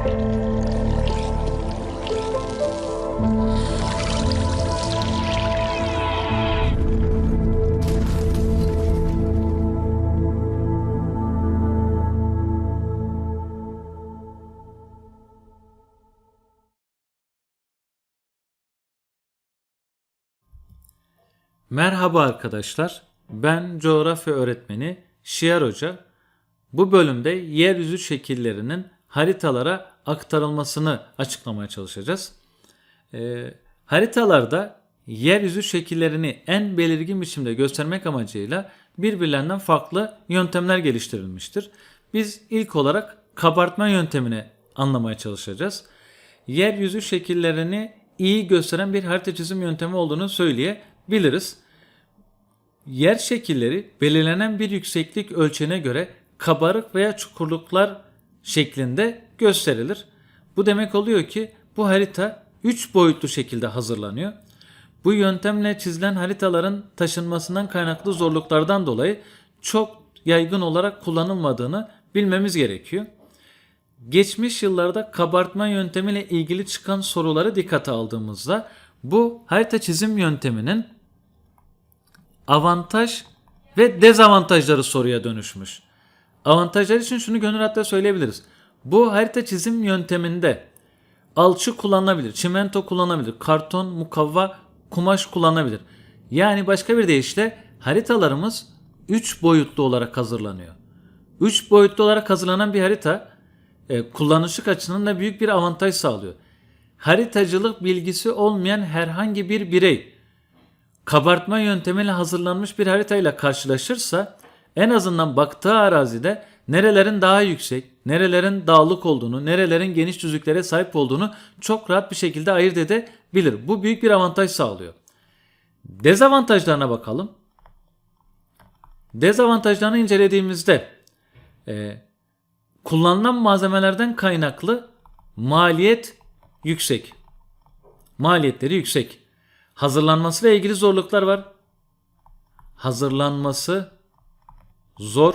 Merhaba arkadaşlar. Ben coğrafya öğretmeni Şiar Hoca. Bu bölümde yeryüzü şekillerinin haritalara aktarılmasını açıklamaya çalışacağız. Ee, haritalarda yeryüzü şekillerini en belirgin biçimde göstermek amacıyla birbirlerinden farklı yöntemler geliştirilmiştir. Biz ilk olarak kabartma yöntemini anlamaya çalışacağız. Yeryüzü şekillerini iyi gösteren bir harita çizim yöntemi olduğunu söyleyebiliriz. Yer şekilleri belirlenen bir yükseklik ölçeğine göre kabarık veya çukurluklar şeklinde gösterilir. Bu demek oluyor ki bu harita 3 boyutlu şekilde hazırlanıyor. Bu yöntemle çizilen haritaların taşınmasından kaynaklı zorluklardan dolayı çok yaygın olarak kullanılmadığını bilmemiz gerekiyor. Geçmiş yıllarda kabartma yöntemiyle ilgili çıkan soruları dikkate aldığımızda bu harita çizim yönteminin avantaj ve dezavantajları soruya dönüşmüş. Avantajlar için şunu gönül hatta söyleyebiliriz. Bu harita çizim yönteminde alçı kullanılabilir, çimento kullanılabilir, karton, mukavva, kumaş kullanılabilir. Yani başka bir deyişle haritalarımız 3 boyutlu olarak hazırlanıyor. 3 boyutlu olarak hazırlanan bir harita e, kullanışlık açısından da büyük bir avantaj sağlıyor. Haritacılık bilgisi olmayan herhangi bir birey kabartma yöntemiyle hazırlanmış bir haritayla karşılaşırsa en azından baktığı arazide nerelerin daha yüksek, nerelerin dağlık olduğunu, nerelerin geniş düzlüklere sahip olduğunu çok rahat bir şekilde ayırt edebilir. Bu büyük bir avantaj sağlıyor. Dezavantajlarına bakalım. Dezavantajlarını incelediğimizde e, kullanılan malzemelerden kaynaklı maliyet yüksek. Maliyetleri yüksek. Hazırlanması ile ilgili zorluklar var. Hazırlanması zor.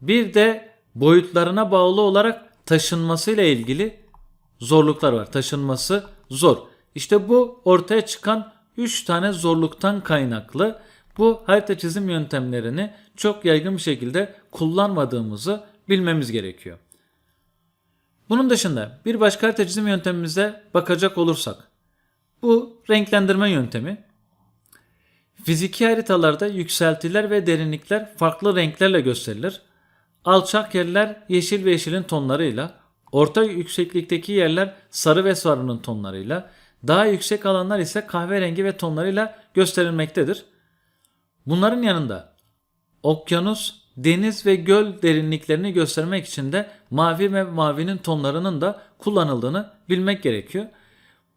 Bir de boyutlarına bağlı olarak taşınması ile ilgili zorluklar var. Taşınması zor. İşte bu ortaya çıkan 3 tane zorluktan kaynaklı bu harita çizim yöntemlerini çok yaygın bir şekilde kullanmadığımızı bilmemiz gerekiyor. Bunun dışında bir başka harita çizim yöntemimize bakacak olursak bu renklendirme yöntemi. Fiziki haritalarda yükseltiler ve derinlikler farklı renklerle gösterilir. Alçak yerler yeşil ve yeşilin tonlarıyla, orta yükseklikteki yerler sarı ve sarının tonlarıyla, daha yüksek alanlar ise kahverengi ve tonlarıyla gösterilmektedir. Bunların yanında okyanus, deniz ve göl derinliklerini göstermek için de mavi ve mavinin tonlarının da kullanıldığını bilmek gerekiyor.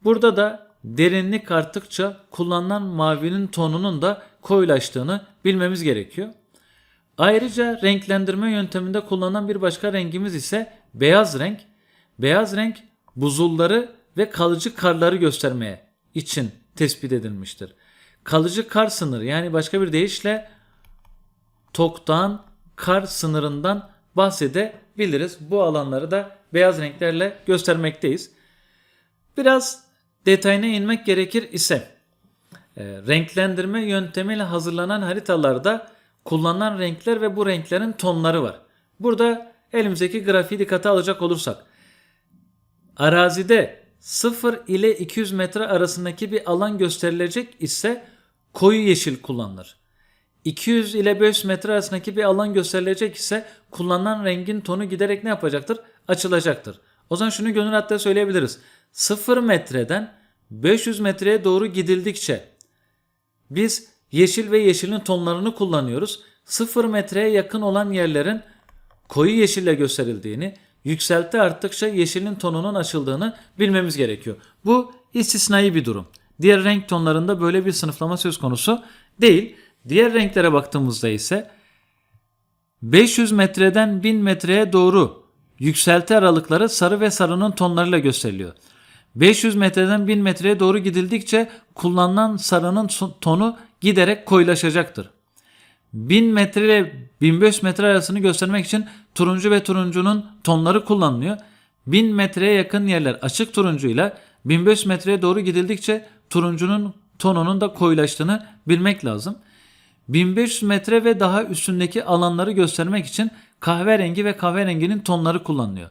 Burada da derinlik arttıkça kullanılan mavinin tonunun da koyulaştığını bilmemiz gerekiyor. Ayrıca renklendirme yönteminde kullanılan bir başka rengimiz ise beyaz renk. Beyaz renk buzulları ve kalıcı karları göstermeye için tespit edilmiştir. Kalıcı kar sınırı yani başka bir deyişle toktan kar sınırından bahsedebiliriz. Bu alanları da beyaz renklerle göstermekteyiz. Biraz detayına inmek gerekir ise e, renklendirme yöntemiyle hazırlanan haritalarda kullanılan renkler ve bu renklerin tonları var. Burada elimizdeki grafiği dikkate alacak olursak arazide 0 ile 200 metre arasındaki bir alan gösterilecek ise koyu yeşil kullanılır. 200 ile 500 metre arasındaki bir alan gösterilecek ise kullanılan rengin tonu giderek ne yapacaktır? Açılacaktır. O zaman şunu gönül hatta söyleyebiliriz. 0 metreden 500 metreye doğru gidildikçe biz yeşil ve yeşilin tonlarını kullanıyoruz. 0 metreye yakın olan yerlerin koyu yeşille gösterildiğini, yükselti arttıkça yeşilin tonunun açıldığını bilmemiz gerekiyor. Bu istisnai bir durum. Diğer renk tonlarında böyle bir sınıflama söz konusu değil. Diğer renklere baktığımızda ise 500 metreden 1000 metreye doğru yükselti aralıkları sarı ve sarının tonlarıyla gösteriliyor. 500 metreden 1000 metreye doğru gidildikçe kullanılan sarının tonu giderek koyulaşacaktır. 1000 metre ile 1500 metre arasını göstermek için turuncu ve turuncunun tonları kullanılıyor. 1000 metreye yakın yerler açık turuncuyla 1500 metreye doğru gidildikçe turuncunun tonunun da koyulaştığını bilmek lazım. 1500 metre ve daha üstündeki alanları göstermek için kahverengi ve kahverenginin tonları kullanılıyor.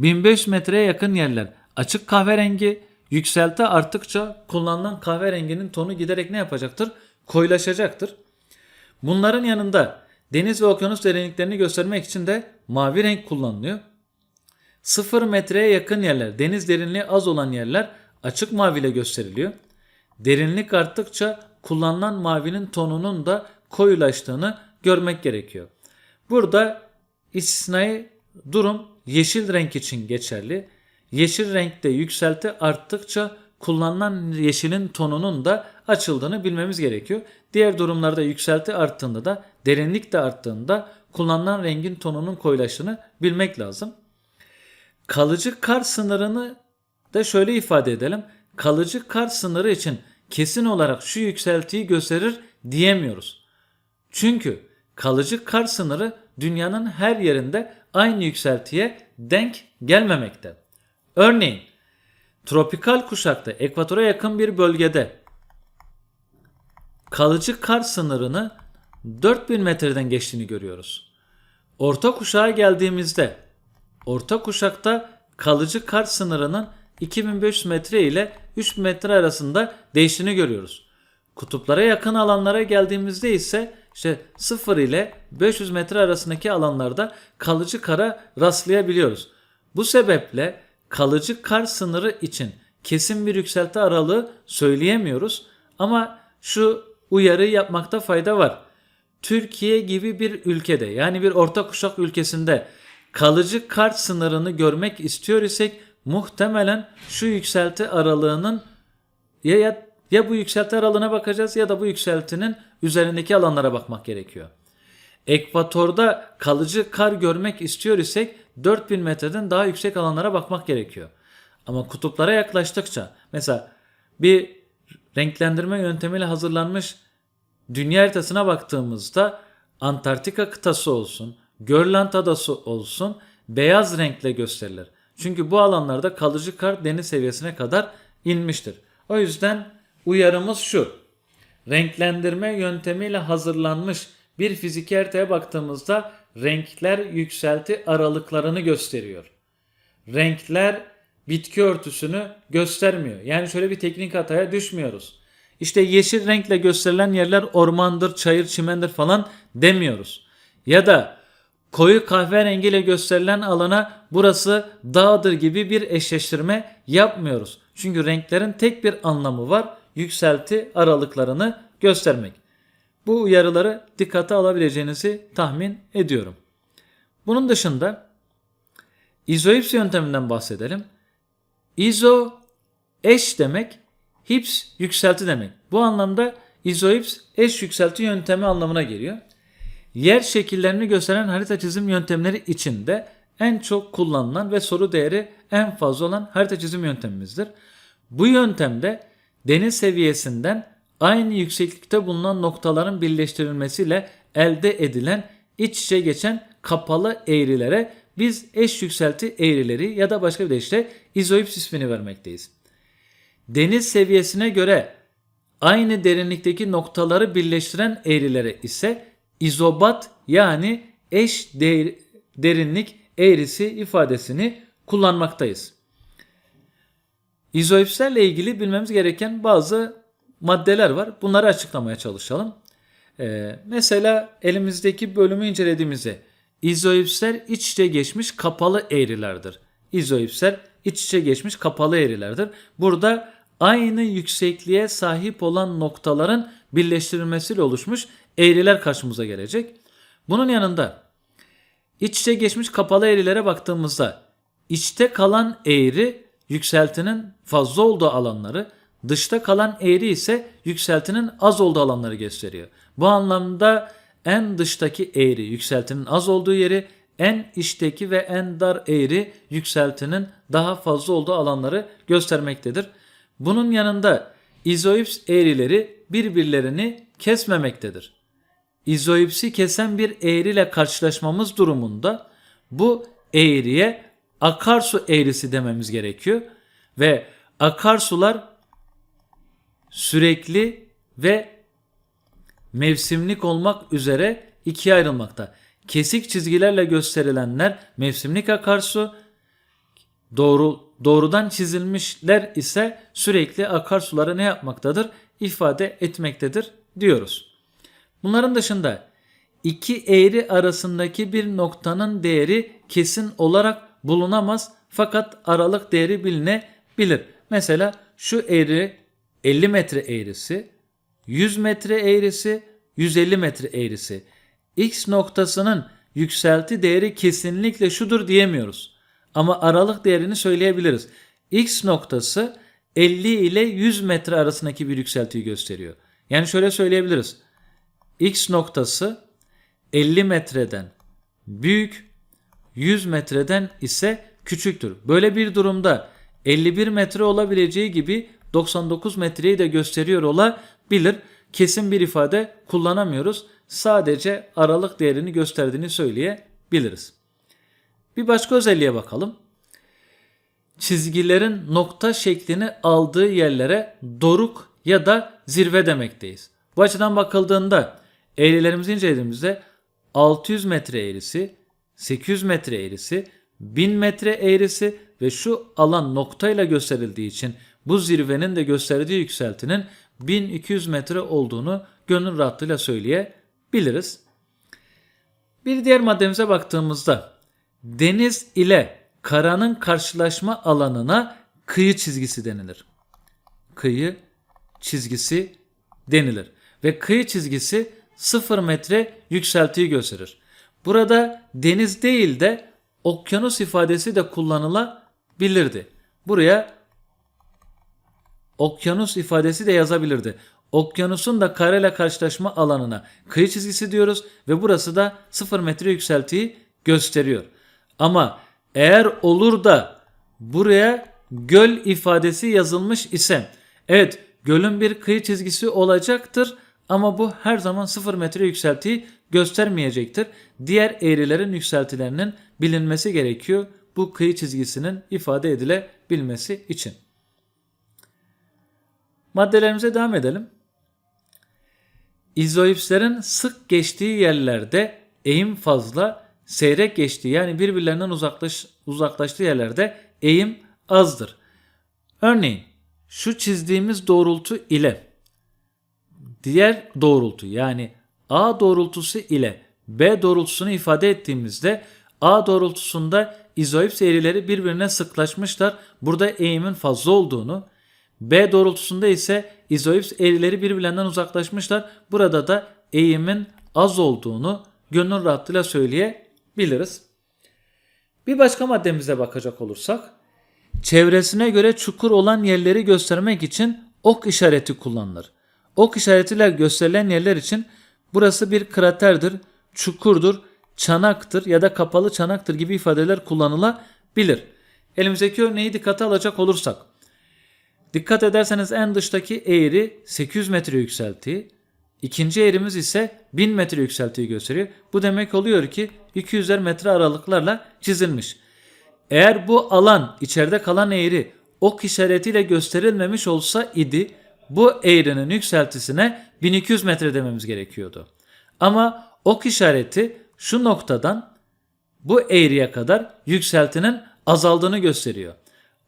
1500 metreye yakın yerler açık kahverengi, yükselti arttıkça kullanılan kahverenginin tonu giderek ne yapacaktır? Koyulaşacaktır. Bunların yanında deniz ve okyanus derinliklerini göstermek için de mavi renk kullanılıyor. 0 metreye yakın yerler, deniz derinliği az olan yerler açık mavi ile gösteriliyor. Derinlik arttıkça kullanılan mavinin tonunun da koyulaştığını görmek gerekiyor. Burada istisnai durum yeşil renk için geçerli. Yeşil renkte yükselti arttıkça kullanılan yeşilin tonunun da açıldığını bilmemiz gerekiyor. Diğer durumlarda yükselti arttığında da derinlik de arttığında kullanılan rengin tonunun koyulaştığını bilmek lazım. Kalıcı kar sınırını da şöyle ifade edelim. Kalıcı kar sınırı için kesin olarak şu yükseltiyi gösterir diyemiyoruz. Çünkü kalıcı kar sınırı dünyanın her yerinde aynı yükseltiye denk gelmemekte. Örneğin tropikal kuşakta ekvatora yakın bir bölgede kalıcı kar sınırını 4000 metreden geçtiğini görüyoruz. Orta kuşağa geldiğimizde orta kuşakta kalıcı kar sınırının 2500 metre ile 3000 metre arasında değiştiğini görüyoruz. Kutuplara yakın alanlara geldiğimizde ise işte 0 ile 500 metre arasındaki alanlarda kalıcı kara rastlayabiliyoruz. Bu sebeple kalıcı kar sınırı için kesin bir yükselti aralığı söyleyemiyoruz ama şu uyarı yapmakta fayda var. Türkiye gibi bir ülkede yani bir orta kuşak ülkesinde kalıcı kar sınırını görmek istiyor isek muhtemelen şu yükselti aralığının ya, ya, ya bu yükselti aralığına bakacağız ya da bu yükseltinin üzerindeki alanlara bakmak gerekiyor. Ekvatorda kalıcı kar görmek istiyor isek 4000 metreden daha yüksek alanlara bakmak gerekiyor. Ama kutuplara yaklaştıkça mesela bir renklendirme yöntemiyle hazırlanmış dünya haritasına baktığımızda Antarktika kıtası olsun, Grönland adası olsun beyaz renkle gösterilir. Çünkü bu alanlarda kalıcı kar deniz seviyesine kadar inmiştir. O yüzden uyarımız şu. Renklendirme yöntemiyle hazırlanmış bir fiziki haritaya baktığımızda renkler yükselti aralıklarını gösteriyor. Renkler bitki örtüsünü göstermiyor. Yani şöyle bir teknik hataya düşmüyoruz. İşte yeşil renkle gösterilen yerler ormandır, çayır, çimendir falan demiyoruz. Ya da koyu kahverengiyle gösterilen alana burası dağdır gibi bir eşleştirme yapmıyoruz. Çünkü renklerin tek bir anlamı var. Yükselti aralıklarını göstermek. Bu uyarıları dikkate alabileceğinizi tahmin ediyorum. Bunun dışında izoips yönteminden bahsedelim. Izo eş demek, hips yükselti demek. Bu anlamda izoips eş yükselti yöntemi anlamına geliyor. Yer şekillerini gösteren harita çizim yöntemleri içinde en çok kullanılan ve soru değeri en fazla olan harita çizim yöntemimizdir. Bu yöntemde deniz seviyesinden aynı yükseklikte bulunan noktaların birleştirilmesiyle elde edilen iç içe geçen kapalı eğrilere biz eş yükselti eğrileri ya da başka bir deyişle izoips ismini vermekteyiz. Deniz seviyesine göre aynı derinlikteki noktaları birleştiren eğrilere ise izobat yani eş değer- derinlik eğrisi ifadesini kullanmaktayız. İzoipslerle ilgili bilmemiz gereken bazı maddeler var. Bunları açıklamaya çalışalım. Ee, mesela elimizdeki bölümü incelediğimizde izoipsler iç içe geçmiş kapalı eğrilerdir. İzoipsler iç içe geçmiş kapalı eğrilerdir. Burada aynı yüksekliğe sahip olan noktaların birleştirilmesiyle oluşmuş eğriler karşımıza gelecek. Bunun yanında iç içe geçmiş kapalı eğrilere baktığımızda içte kalan eğri yükseltinin fazla olduğu alanları, dışta kalan eğri ise yükseltinin az olduğu alanları gösteriyor. Bu anlamda en dıştaki eğri yükseltinin az olduğu yeri, en içteki ve en dar eğri yükseltinin daha fazla olduğu alanları göstermektedir. Bunun yanında izoips eğrileri birbirlerini kesmemektedir. İzoipsi kesen bir eğriyle karşılaşmamız durumunda bu eğriye akarsu eğrisi dememiz gerekiyor. Ve akarsular sürekli ve mevsimlik olmak üzere ikiye ayrılmakta. Kesik çizgilerle gösterilenler mevsimlik akarsu, doğru doğrudan çizilmişler ise sürekli akarsuları ne yapmaktadır? ifade etmektedir diyoruz. Bunların dışında iki eğri arasındaki bir noktanın değeri kesin olarak bulunamaz fakat aralık değeri bilinebilir. Mesela şu eğri 50 metre eğrisi, 100 metre eğrisi, 150 metre eğrisi. X noktasının yükselti değeri kesinlikle şudur diyemiyoruz. Ama aralık değerini söyleyebiliriz. X noktası 50 ile 100 metre arasındaki bir yükseltiyi gösteriyor. Yani şöyle söyleyebiliriz. X noktası 50 metreden büyük, 100 metreden ise küçüktür. Böyle bir durumda 51 metre olabileceği gibi 99 metreyi de gösteriyor olabilir. Kesin bir ifade kullanamıyoruz. Sadece aralık değerini gösterdiğini söyleyebiliriz. Bir başka özelliğe bakalım. Çizgilerin nokta şeklini aldığı yerlere doruk ya da zirve demekteyiz. Bu açıdan bakıldığında eğrilerimizi incelediğimizde 600 metre eğrisi, 800 metre eğrisi, 1000 metre eğrisi ve şu alan noktayla gösterildiği için bu zirvenin de gösterdiği yükseltinin 1200 metre olduğunu gönül rahatlığıyla söyleyebiliriz. Bir diğer maddemize baktığımızda deniz ile karanın karşılaşma alanına kıyı çizgisi denilir. Kıyı çizgisi denilir ve kıyı çizgisi 0 metre yükseltiyi gösterir. Burada deniz değil de okyanus ifadesi de kullanılabilirdi. Buraya okyanus ifadesi de yazabilirdi. Okyanusun da kareyle karşılaşma alanına kıyı çizgisi diyoruz ve burası da 0 metre yükseltiyi gösteriyor. Ama eğer olur da buraya göl ifadesi yazılmış ise evet gölün bir kıyı çizgisi olacaktır ama bu her zaman 0 metre yükseltiyi göstermeyecektir. Diğer eğrilerin yükseltilerinin bilinmesi gerekiyor bu kıyı çizgisinin ifade edilebilmesi için. Maddelerimize devam edelim. İzoipslerin sık geçtiği yerlerde eğim fazla, seyrek geçtiği yani birbirlerinden uzaklaş, uzaklaştığı yerlerde eğim azdır. Örneğin şu çizdiğimiz doğrultu ile diğer doğrultu yani A doğrultusu ile B doğrultusunu ifade ettiğimizde A doğrultusunda izoips eğrileri birbirine sıklaşmışlar. Burada eğimin fazla olduğunu, B doğrultusunda ise izoips eğrileri birbirlerinden uzaklaşmışlar. Burada da eğimin az olduğunu gönül rahatlığıyla söyleyebiliriz. Bir başka maddemize bakacak olursak, çevresine göre çukur olan yerleri göstermek için ok işareti kullanılır. Ok işaretiyle gösterilen yerler için burası bir kraterdir, çukurdur, çanaktır ya da kapalı çanaktır gibi ifadeler kullanılabilir. Elimizdeki örneği dikkate alacak olursak. Dikkat ederseniz en dıştaki eğri 800 metre yükseltiği, ikinci eğrimiz ise 1000 metre yükseltiği gösteriyor. Bu demek oluyor ki 200'er metre aralıklarla çizilmiş. Eğer bu alan içeride kalan eğri ok işaretiyle gösterilmemiş olsa idi bu eğrinin yükseltisine 1200 metre dememiz gerekiyordu. Ama ok işareti şu noktadan bu eğriye kadar yükseltinin azaldığını gösteriyor.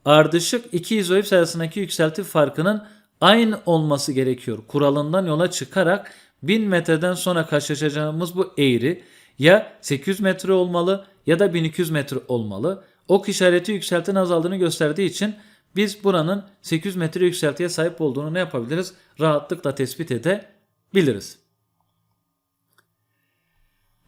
Ardışık iki izoips arasındaki yükselti farkının aynı olması gerekiyor. Kuralından yola çıkarak 1000 metreden sonra karşılaşacağımız bu eğri ya 800 metre olmalı ya da 1200 metre olmalı. Ok işareti yükseltin azaldığını gösterdiği için biz buranın 800 metre yükseltiye sahip olduğunu ne yapabiliriz? Rahatlıkla tespit edebiliriz.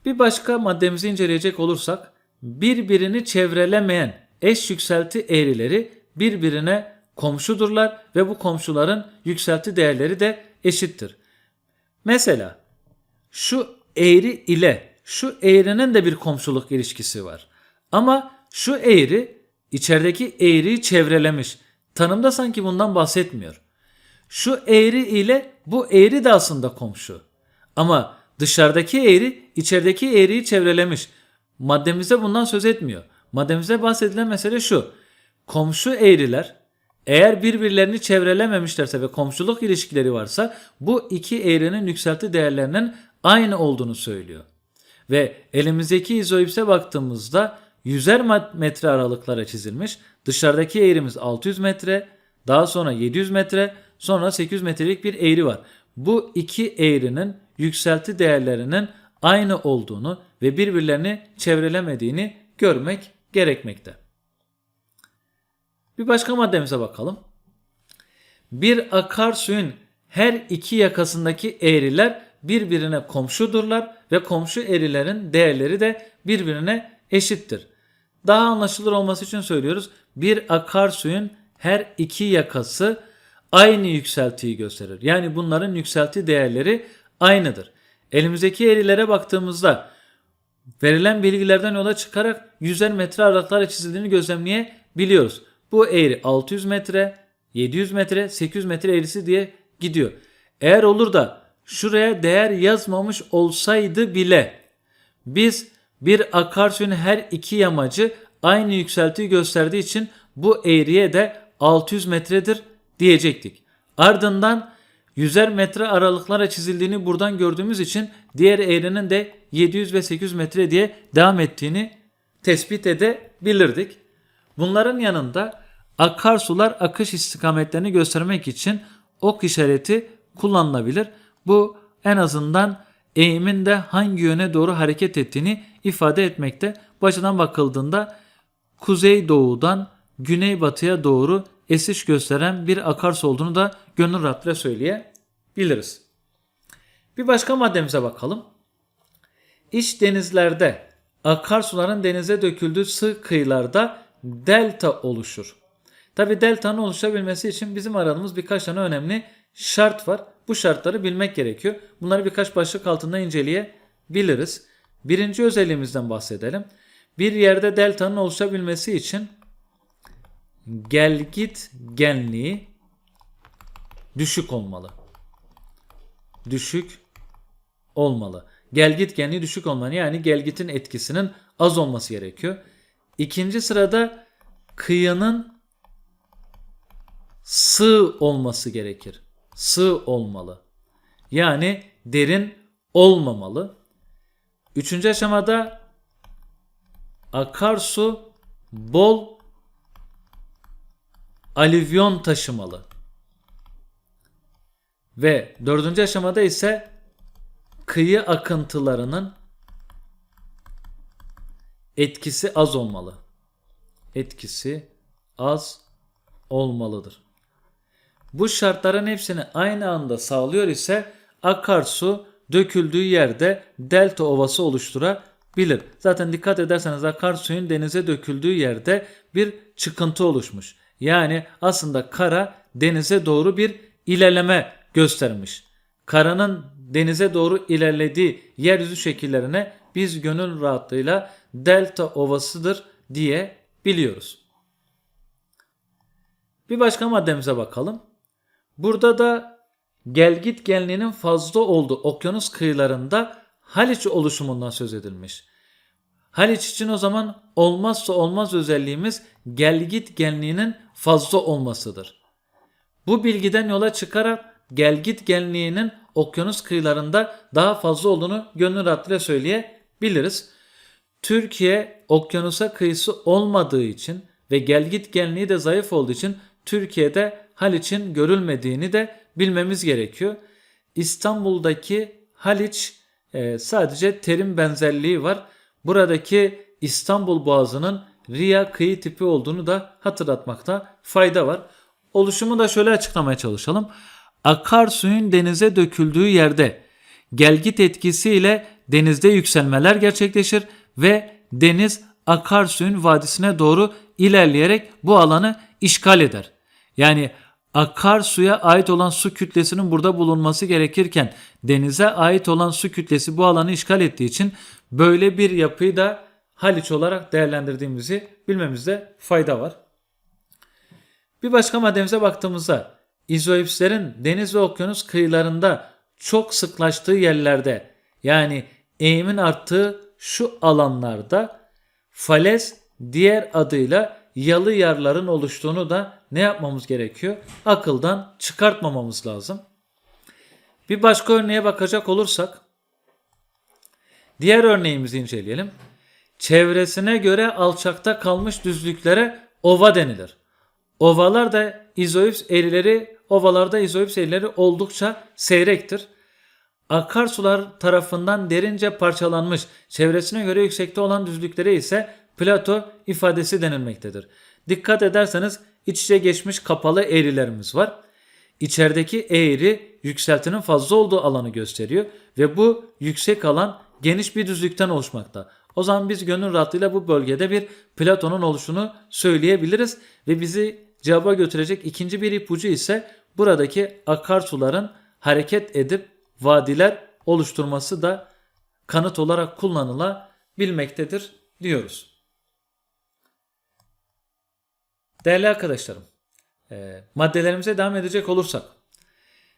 Bir başka maddemizi inceleyecek olursak birbirini çevrelemeyen eş yükselti eğrileri birbirine komşudurlar ve bu komşuların yükselti değerleri de eşittir. Mesela şu eğri ile şu eğrinin de bir komşuluk ilişkisi var. Ama şu eğri içerideki eğriyi çevrelemiş. Tanımda sanki bundan bahsetmiyor. Şu eğri ile bu eğri de aslında komşu. Ama dışarıdaki eğri içerideki eğriyi çevrelemiş. Maddemizde bundan söz etmiyor. Maddemizde bahsedilen mesele şu. Komşu eğriler eğer birbirlerini çevrelememişlerse ve komşuluk ilişkileri varsa bu iki eğrinin yükselti değerlerinin aynı olduğunu söylüyor. Ve elimizdeki izoipse baktığımızda 100'er metre aralıklara çizilmiş. Dışarıdaki eğrimiz 600 metre, daha sonra 700 metre, sonra 800 metrelik bir eğri var. Bu iki eğrinin yükselti değerlerinin aynı olduğunu ve birbirlerini çevrelemediğini görmek gerekmekte. Bir başka maddemize bakalım. Bir akarsuyun her iki yakasındaki eğriler birbirine komşudurlar ve komşu eğrilerin değerleri de birbirine eşittir. Daha anlaşılır olması için söylüyoruz. Bir akarsuyun her iki yakası aynı yükseltiyi gösterir. Yani bunların yükselti değerleri aynıdır. Elimizdeki eğrilere baktığımızda verilen bilgilerden yola çıkarak yüzer metre aralıklarla çizildiğini gözlemleyebiliyoruz. Bu eğri 600 metre, 700 metre, 800 metre eğrisi diye gidiyor. Eğer olur da şuraya değer yazmamış olsaydı bile biz bir akarsuyun her iki yamacı aynı yükseltiyi gösterdiği için bu eğriye de 600 metredir diyecektik. Ardından yüzer metre aralıklara çizildiğini buradan gördüğümüz için diğer eğrinin de 700 ve 800 metre diye devam ettiğini tespit edebilirdik. Bunların yanında akarsular akış istikametlerini göstermek için ok işareti kullanılabilir. Bu en azından eğimin de hangi yöne doğru hareket ettiğini ifade etmekte. Başından bakıldığında kuzey doğudan güneybatıya doğru esiş gösteren bir akarsu olduğunu da gönül rahatlığıyla söyleyebiliriz. Bir başka maddemize bakalım. İç denizlerde akarsuların denize döküldüğü sığ kıyılarda delta oluşur. Tabi deltanın oluşabilmesi için bizim aradığımız birkaç tane önemli şart var. Bu şartları bilmek gerekiyor. Bunları birkaç başlık altında inceleyebiliriz. Birinci özelliğimizden bahsedelim. Bir yerde deltanın oluşabilmesi için gel git genliği düşük olmalı. Düşük olmalı. Gel git genliği düşük olmalı. Yani gel gitin etkisinin az olması gerekiyor. İkinci sırada kıyının sığ olması gerekir. Sığ olmalı. Yani derin olmamalı. Üçüncü aşamada akarsu bol alüvyon taşımalı. Ve dördüncü aşamada ise kıyı akıntılarının etkisi az olmalı. Etkisi az olmalıdır. Bu şartların hepsini aynı anda sağlıyor ise akarsu döküldüğü yerde delta ovası oluşturabilir. Zaten dikkat ederseniz akarsuyun denize döküldüğü yerde bir çıkıntı oluşmuş. Yani aslında kara denize doğru bir ilerleme göstermiş. Karanın denize doğru ilerlediği yeryüzü şekillerine biz gönül rahatlığıyla delta ovasıdır diye biliyoruz. Bir başka maddemize bakalım. Burada da gelgit genliğinin fazla olduğu okyanus kıyılarında Haliç oluşumundan söz edilmiş. Haliç için o zaman olmazsa olmaz özelliğimiz gelgit genliğinin fazla olmasıdır. Bu bilgiden yola çıkarak gelgit genliğinin okyanus kıyılarında daha fazla olduğunu gönül rahatlığıyla söyleyebiliriz. Türkiye okyanusa kıyısı olmadığı için ve gelgit genliği de zayıf olduğu için Türkiye'de Haliç'in görülmediğini de bilmemiz gerekiyor. İstanbul'daki Haliç e, sadece terim benzerliği var. Buradaki İstanbul Boğazı'nın Riya kıyı tipi olduğunu da hatırlatmakta fayda var. Oluşumu da şöyle açıklamaya çalışalım. Akarsuyun denize döküldüğü yerde gelgit etkisiyle denizde yükselmeler gerçekleşir ve deniz akarsuyun vadisine doğru ilerleyerek bu alanı işgal eder. Yani akarsuya ait olan su kütlesinin burada bulunması gerekirken denize ait olan su kütlesi bu alanı işgal ettiği için böyle bir yapıyı da Haliç olarak değerlendirdiğimizi bilmemizde fayda var. Bir başka maddemize baktığımızda izoipslerin deniz ve okyanus kıyılarında çok sıklaştığı yerlerde yani eğimin arttığı şu alanlarda falez diğer adıyla yalı yarların oluştuğunu da ne yapmamız gerekiyor? Akıldan çıkartmamamız lazım. Bir başka örneğe bakacak olursak diğer örneğimizi inceleyelim. Çevresine göre alçakta kalmış düzlüklere ova denilir. Ovalar da izoips eğrileri, ovalarda izoips eğrileri oldukça seyrektir. Akarsular tarafından derince parçalanmış, çevresine göre yüksekte olan düzlüklere ise plato ifadesi denilmektedir. Dikkat ederseniz iç içe geçmiş kapalı eğrilerimiz var. İçerideki eğri yükseltinin fazla olduğu alanı gösteriyor ve bu yüksek alan geniş bir düzlükten oluşmakta. O zaman biz gönül rahatlığıyla bu bölgede bir platonun oluşunu söyleyebiliriz ve bizi cevaba götürecek ikinci bir ipucu ise buradaki akarsuların hareket edip vadiler oluşturması da kanıt olarak kullanılabilmektedir diyoruz. Değerli arkadaşlarım, e, maddelerimize devam edecek olursak,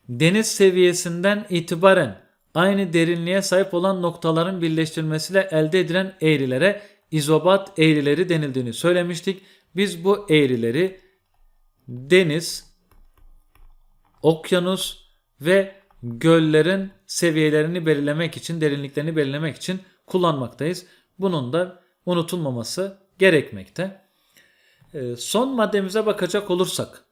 deniz seviyesinden itibaren aynı derinliğe sahip olan noktaların birleştirilmesiyle elde edilen eğrilere izobat eğrileri denildiğini söylemiştik. Biz bu eğrileri deniz, okyanus ve göllerin seviyelerini belirlemek için, derinliklerini belirlemek için kullanmaktayız. Bunun da unutulmaması gerekmekte. Ee, Son maddemize bakacak olursak,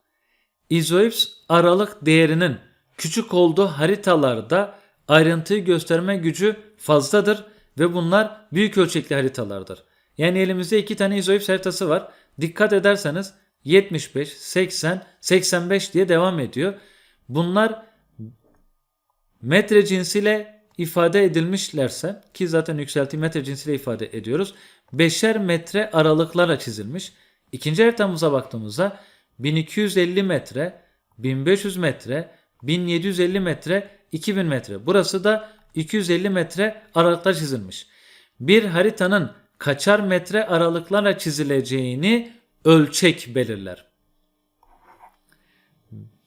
izoips aralık değerinin küçük olduğu haritalarda ayrıntıyı gösterme gücü fazladır ve bunlar büyük ölçekli haritalardır. Yani elimizde iki tane izoips haritası var. Dikkat ederseniz 75, 80, 85 diye devam ediyor. Bunlar metre cinsiyle ifade edilmişlerse ki zaten yükseltiyi metre cinsiyle ifade ediyoruz. Beşer metre aralıklarla çizilmiş. İkinci haritamıza baktığımızda 1250 metre, 1500 metre, 1750 metre, 2000 metre. Burası da 250 metre aralıklar çizilmiş. Bir haritanın kaçar metre aralıklarla çizileceğini ölçek belirler.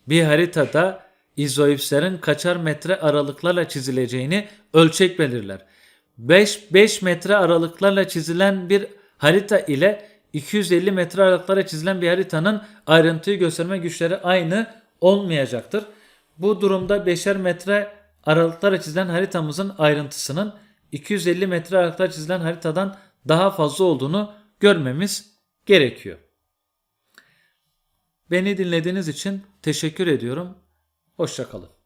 Bir haritada izoipslerin kaçar metre aralıklarla çizileceğini ölçek belirler. 5, 5 metre aralıklarla çizilen bir harita ile 250 metre aralıklarla çizilen bir haritanın ayrıntıyı gösterme güçleri aynı olmayacaktır. Bu durumda 5'er metre aralıklarla çizilen haritamızın ayrıntısının 250 metre aralıklarla çizilen haritadan daha fazla olduğunu görmemiz gerekiyor. Beni dinlediğiniz için teşekkür ediyorum. Hoşçakalın.